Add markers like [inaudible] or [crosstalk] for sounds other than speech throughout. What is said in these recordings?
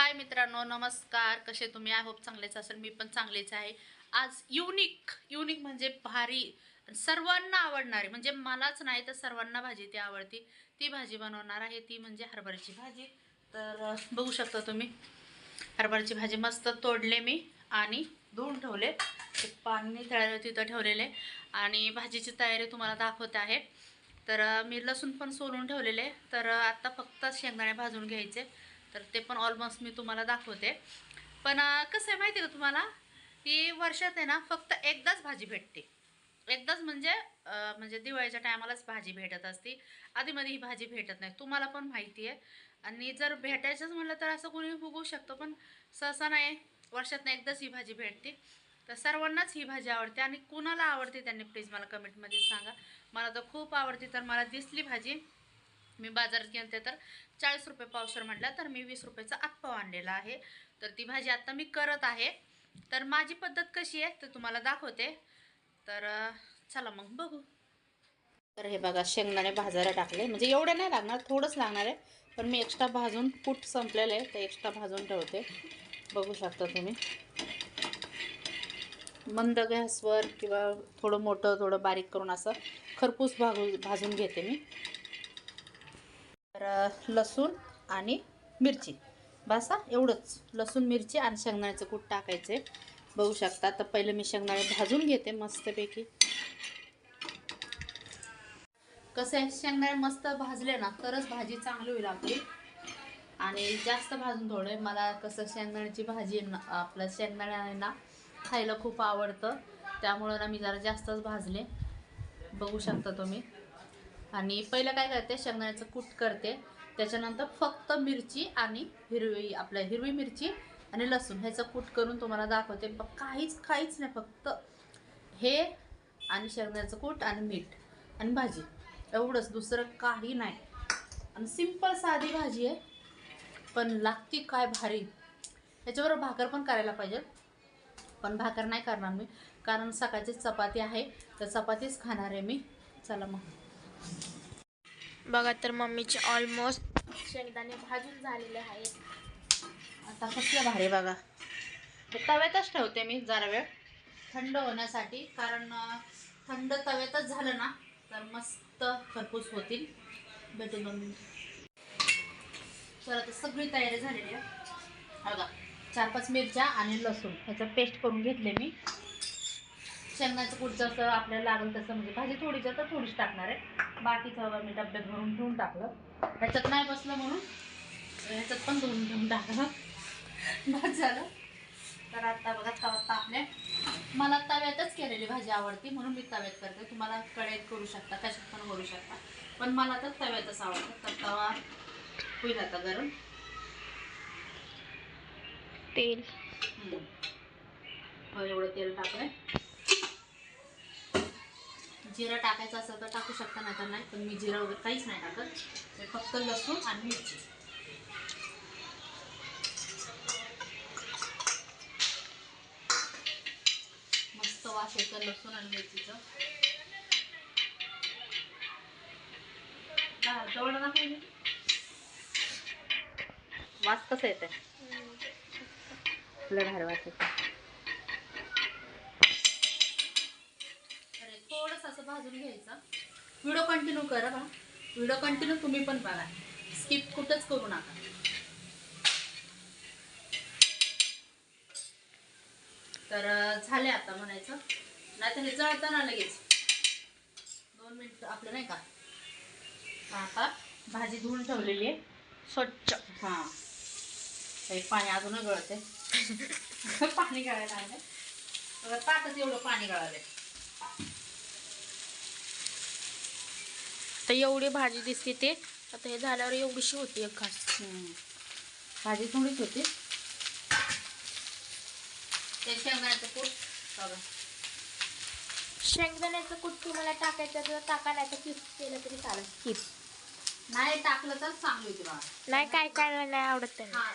हाय मित्रांनो नमस्कार. कसे तुम्ही? आय होप चांगलेच असेल. मी पण चांगलेच आहे. आज युनिक युनिक म्हणजे भारी सर्वांना आवडणारी म्हणजे मलाच नाही तर सर्वांना भाजी ती आवडती. ती भाजी बनवणार आहे. ती म्हणजे हरभऱ्याची भाजी. तर बघू शकता तुम्ही. हरभऱ्याची भाजी मस्त तोडले मी आणि धुवून ठेवले. ते पाणी तळायला तिथं ठेवलेले. आणि भाजीची तयारी तुम्हाला दाखवते आहे. तर मी लसूण पण सोलून ठेवलेले. तर आत्ता फक्त शेंगदाणे भाजून घ्यायचे. तर ते पण ऑलमोस्ट मी तुम्हाला दाखवते. पण कसं आहे माहिती आहे का तुम्हाला? की वर्षात आहे ना फक्त एकदाच भाजी भेटते. एकदाच म्हणजे म्हणजे दिवाळीच्या टायमालाच भाजी भेटत असते. आधीमध्ये ही भाजी भेटत नाही. तुम्हाला पण माहिती आहे आणि जर भेटायचंच म्हटलं तर असं कोणी बघू शकतो पण सहसा नाही. वर्षातनं एकदाच ही भाजी भेटते. तर सर्वांनाच ही भाजी आवडते आणि कुणाला आवडते त्यांनी प्लीज मला कमेंटमध्ये सांगा. मला तर खूप आवडते तर मला दिसली भाजी. मी बाजारात गेलते तर चाळीस रुपये पावशर म्हटला तर मी वीस रुपयाचा आत्पाव आणलेला आहे. तर ती भाजी आत्ता मी करत आहे. तर माझी पद्धत कशी आहे ते तुम्हाला दाखवते. तर चला मग बघू. तर हे बघा शेंगदाणे भाजायला टाकले. म्हणजे एवढं नाही लागणार थोडंच लागणार आहे. पण मी एक्स्ट्रा भाजून पूट संपलेलं आहे तर एक्स्ट्रा भाजून ठेवते. बघू शकता तुम्ही. मंद गॅसवर किंवा थोडं मोठं थोडं बारीक करून असं खरपूस भागू भाजून घेते मी. र लसूण आणि मिरची. बसा एवढंच. लसूण मिरची आणि शेंगदाण्याचं कूट टाकायचे. बघू शकता तर पहिलं मी शेंगदाणे भाजून घेते मस्तपैकी. कसं आहे शेंगदाणे मस्त भाजले ना तरच भाजी चांगली होईल आपली. आणि जास्त भाजून थोडे मला कसं शेंगदाण्याची भाजी ना आपलं शेंगदाण्याने ना खायला खूप आवडतं. त्यामुळं ना मी जरा जास्तच भाजले. बघू शकता तुम्ही. आणि पहिलं काय करते शेंगदाण्याचं कूट करते. त्याच्यानंतर फक्त मिरची आणि हिरवी आपल्या हिरवी मिरची आणि लसूण ह्याचं कूट करून तुम्हाला दाखवते. काहीच काहीच नाही फक्त हे आणि शेंगदाण्याचं कूट आणि मीठ आणि भाजी. एवढंच दुसरं काही नाही. आणि सिंपल साधी भाजी आहे. पण लागती काय भारी. ह्याच्याबरोबर भाकर पण करायला पाहिजे. पण भाकर नाही करणार मी. कारण सकाळची चपाती आहे. तर चपातीच खाणार आहे मी. चला मग. बघा तर मम्मीचे ऑलमोस्ट शेंगदाणे भाजून झालेले आहेत. आता कसलं भारी बघा. तव्यातच ठेवते मी जरा वेळ. थंड होण्यासाठी कारण थंड तव्यातच झालं ना तर मस्त खरपूस होतील. भेटू मम्मी. तर आता सगळी तयारी झालेली आहे. बघा चार पाच मिरच्या आणि लसूण. ह्याचं पेस्ट करून घेतले मी. शेंगण्याचं कूट जसं आपल्याला लागेल तसं म्हणजे भाजी थोडीच तर थोडीच टाकणार आहे. बाकीचं मी डब्यात भरून ठेवून टाकलं. ह्याच्यात नाही बसलं म्हणून ह्याच्यात पण धुवून ठेवून टाकलं. बस झालं. तर आता बघा तवा तापल्या मला तव्यातच केलेली भाजी आवडते म्हणून मी तव्यात करते. तुम्हाला कढईत करू शकता कशात पण करू शकता. पण मला तर तव्यातच आवडतं. तर तवा होईल आता गरम. तेल. एवढं तेल टाकलंय. जिरं टाकायचं असेल तर टाकू शकता नाही तर नाही. पण मी जिरं वगैरे काहीच नाही टाकत. फक्त लसूण आणि मिरची. मस्त वास येतं लसूण आणि मिरचीचं. जवळ ना पाहिजे वास कसा येत आहे भारी वास येतो अरे थोडंसं असं भाजून घ्यायचं. व्हिडिओ कंटिन्यू करा बा. व्हिडिओ कंटिन्यू तुम्ही पण बघा. स्किप कुठंच करू नका. तर झाले आता म्हणायचं. नाही तर हे जळतं ना लगेच. दोन मिनिट आपलं नाही का? आता भाजी धुवून ठेवलेली आहे. स्वच्छ. हां. हे पाणी अजूनच गळते [laughs] पाणी गळायला बघा ताटच एवढं पाणी गळालंय. तर एवढी भाजी दिसते ते आता हे झाल्यावर एवढीशी होती एक हम्म. भाजी थोडीच होती. ते शेंगदाण्याचं कूट बघा. शेंगदाण्याचं कूट तुम्हाला टाकायचं तर टाका नाही तर किप केलं तरी चालेल. किप नाही टाकलं तर चांगली होती बघा. नाही काय काय नाही आवडत त्यांना हा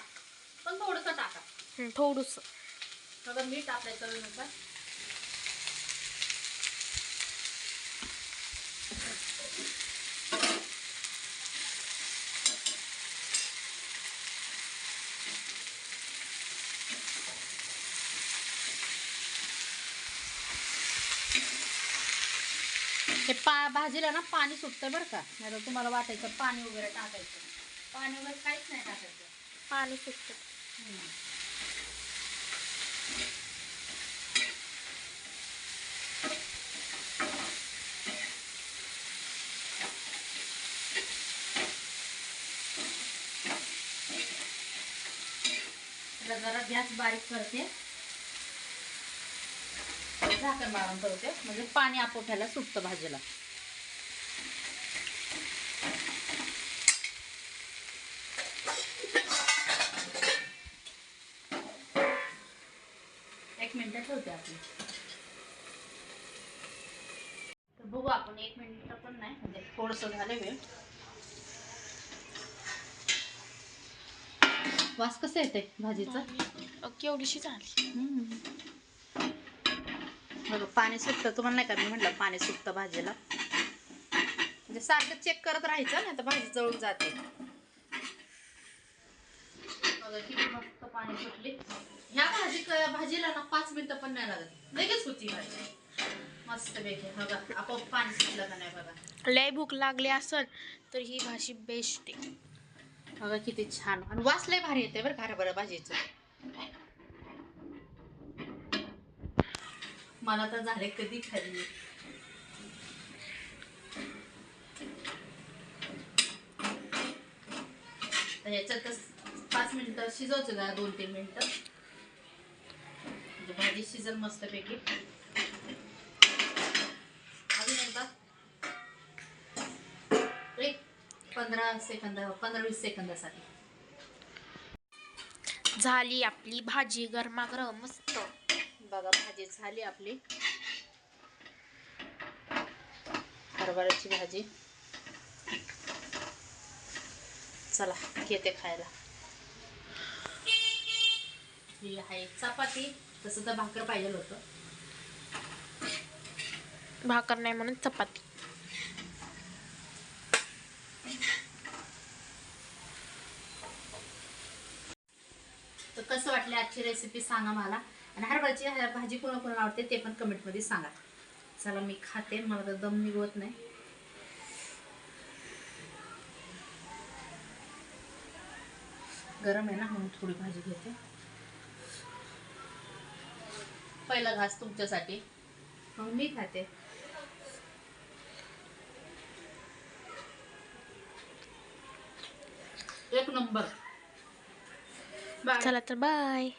पण थोडंसं टाका. हं, थोडंसं. बघा मीठ आपल्या चवीनुसार भाजीला ना पाणी सुटतं बरं का. नाही तर तुम्हाला वाटायचं पाणी वगैरे टाकायचं. पाणी वगैरे काहीच नाही टाकायचं. पाणी सुटतं. जरा गॅस बारीक करते. झाकण मारून ठेवते. म्हणजे पाणी आपोठ्याला सुटतं भाजीला. एक मिनिट ठेवते आपली. तर बघू आपण एक मिनिट पण नाही म्हणजे थोडस झालं वेळ. वास कसं येते भाजीचा? केवढीशी झाली. हम्म. बघा पाणी सुटतं. तुम्हाला नाही का मी म्हटलं पाणी सुटतं भाजीला. म्हणजे सारखं चेक करत राहायचं ना तर भाजी जळून जाते. बघा किती मस्त पाणी सुटली. ह्या भाजी भाजीला ना पाच मिनिटं पण नाही लागत. लगेच होती भाजी. मस्त पैकी बघा आपोआप पाणी सुटलं का नाही बघा. लय भूक लागली असेल तर ही भाजी बेस्ट आहे. बघा किती छान. आणि वास लय भारी येते बरं का हरभरा भाजीचं. मला तर झाले कधी खाल्ली तर पाच मिनिटं शिजवचं का दोन तीन मिनिटं. म्हणजे भाजी शिजल मस्तपैकी. अजून एकदा. एक पंधरा सेकंद पंधरा वीस सेकंदासाठी. झाली आपली भाजी गरमागरम मस्त. बघा भाजी झाली आपली. हरभऱ्याची भाजी. चला घेते खायला. ही आहे चपाती. तसं तर भाकर पाहिजे होतं. भाकर नाही म्हणून चपाती. कसं वाटलं आजची रेसिपी सांगा मला. आणि हरभऱ्याची भाजी कोणा कोणाला आवडते ते पण कमेंटमध्ये सांगा. चला मी खाते. मला तर दम निघवत नाही. गरम आहे ना म्हणून थोडी भाजी घेते. पहिला घास तुमच्यासाठी. मग मी खाते. एक नंबर. चला तर बाय